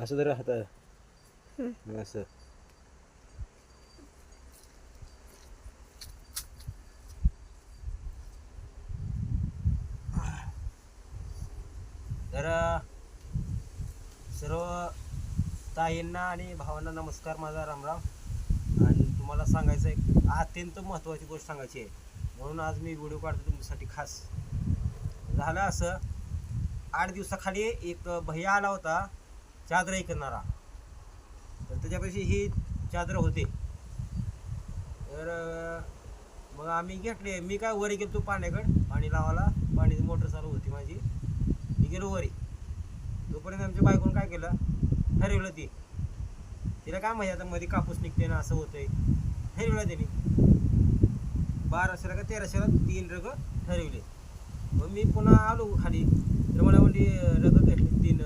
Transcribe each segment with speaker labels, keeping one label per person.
Speaker 1: असं जर हात असं. तर सर्व ताईंना आणि भावांना नमस्कार माझा रामराम. आणि तुम्हाला सांगायचं एक अत्यंत महत्त्वाची गोष्ट सांगायची आहे. म्हणून आज मी व्हिडिओ काढतो तुमच्यासाठी खास. झालं असं आठ दिवसाखाली एक भैया आला होता. चादरही करणारा. तर त्याच्यापाशी ही चादर होते. तर मग आम्ही घेतले. मी काय वरी गेलो पाण्याकडे. पाणी लावायला. पाण्याची मोटर चालू होती माझी. मी गेलो वरी. तोपर्यंत आमच्या बायकोनं काय केलं? ठरवलं ती. तिला काय माहिती आता मध्ये कापूस निघते ना असं होतंय. ठरवलं त्याने बाराशेला का तेराशेला तीन रग ठरवले. मग मी पुन्हा आलो खाली. तर मला म्हणजे रग घेतली. तीन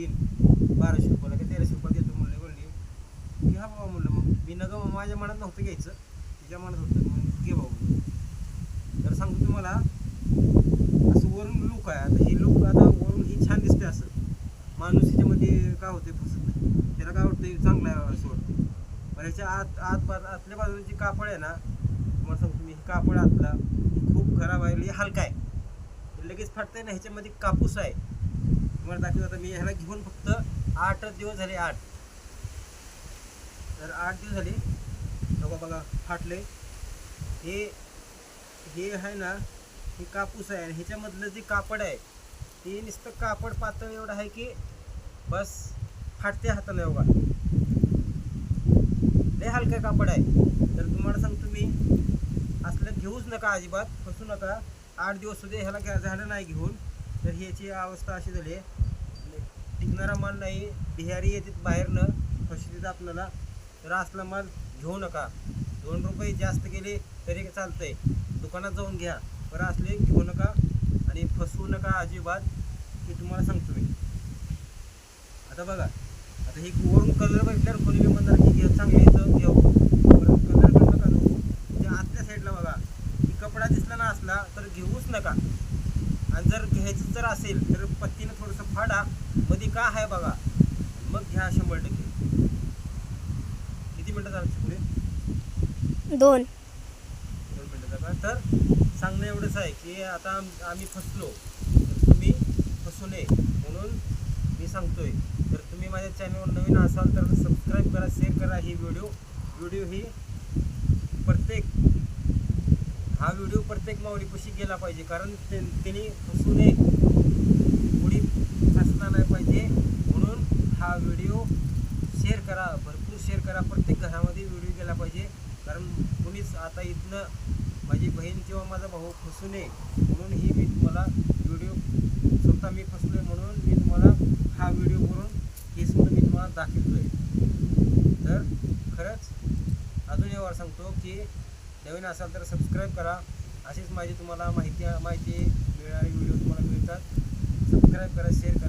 Speaker 1: तीन बाराशे रुपयाला का तेराशे रुपयाला देतो म्हणले बोलली घ्या बाबा म्हणलं मग मी नग माझ्या मनात नव्हतं घ्यायचं. तिच्या मनात होतं मग घे बाबा. तर सांगतो तुम्हाला असं वरून लुक आहे. आता हे लुक आता वरून ही छान दिसते असं. माणूस ह्याच्यामध्ये काय होते फसत नाही. त्याला काय वाटतं चांगलं आहे असं वाटतं पण ह्याच्या आत आत आतल्या बाजूला जी कापड आहे ना तुम्हाला सांगतो मी हे कापड आतला खूप खराब आहे हे हलका आहे. लगेच फाटतंय ना ह्याच्यामध्ये कापूस आहे. तुम्हाला दाखवत आता मी ह्याला घेऊन फक्त आठच दिवस झाले आठ. तर आठ दिवस झाले. बघा बघा फाटले. हे हे आहे ना हे कापूस आहे आणि ह्याच्यामधलं जे कापड आहे ते नुसतं कापड पातळ एवढं आहे की बस फाटते हाताने बघा लय हलकं कापड आहे. तर तुम्हाला सांगतो मी असलं घेऊच नका अजिबात. फसू नका. आठ दिवस सुद्धा ह्याला झाडं झालं नाही घेऊन. तर ह्याची अवस्था अशी झाली आहे. टिकणारा माल नाही बिहारी येते बाहेरनं फसवीत आपल्याला. तर असला माल घेऊ नका. दोन रुपये जास्त गेले तरी चालतंय. दुकानात जाऊन घ्या. बरं असले घेऊ नका आणि फसवू नका अजिबात हे तुम्हाला सांगतो मी. आता बघा आता हे वरून कलर बघितल्यावर कोणी बी म्हणणार की चांगले येतं घेऊ परत कलर पण नका घेऊ. ते आतल्या साईडला बघा की कपडा दिसला ना असला तर घेऊच नका आणि जर घ्यायचं जर असेल तर पत्तीनं थोडंसं फाडा. मध्ये का आहे बघा. मग घ्या शंभर टक्के. किती मिनटं झालं पुढे?
Speaker 2: दोन.
Speaker 1: दोन मिनटं का तर सांगणं एवढंच आहे की आता आम- आम्ही फसलो. तर तुम्ही फसू नये म्हणून मी सांगतोय. तर तुम्ही माझ्या चॅनलवर नवीन असाल तर सबस्क्राईब करा शेअर करा ही व्हिडिओ व्हिडिओ ही प्रत्येक हा व्हिडिओ प्रत्येक माऊलीपाशी गेला पाहिजे. कारण ते- त्यांनी फसू नये उडी फसला नाही पाहिजे. म्हणून हा व्हिडिओ शेअर करा भरपूर शेअर करा. प्रत्येक घरामध्ये व्हिडिओ गेला पाहिजे. कारण कुणीच आता इथनं माझी बहीण किंवा माझा भाऊ फसू नये. म्हणून ही मी तुम्हाला व्हिडिओ स्वतः मी फसलोय म्हणून मी तुम्हाला हा व्हिडिओ करून हे सुद्धा मी तुम्हाला दाखवतोय. तर खरंच अजून एवढं सांगतो की नवीन असाल तर सबस्क्राईब करा. अशीच माझी तुम्हाला माहिती माहिती मिळणारी व्हिडिओ तुम्हाला मिळतात. सबस्क्राईब करा शेअर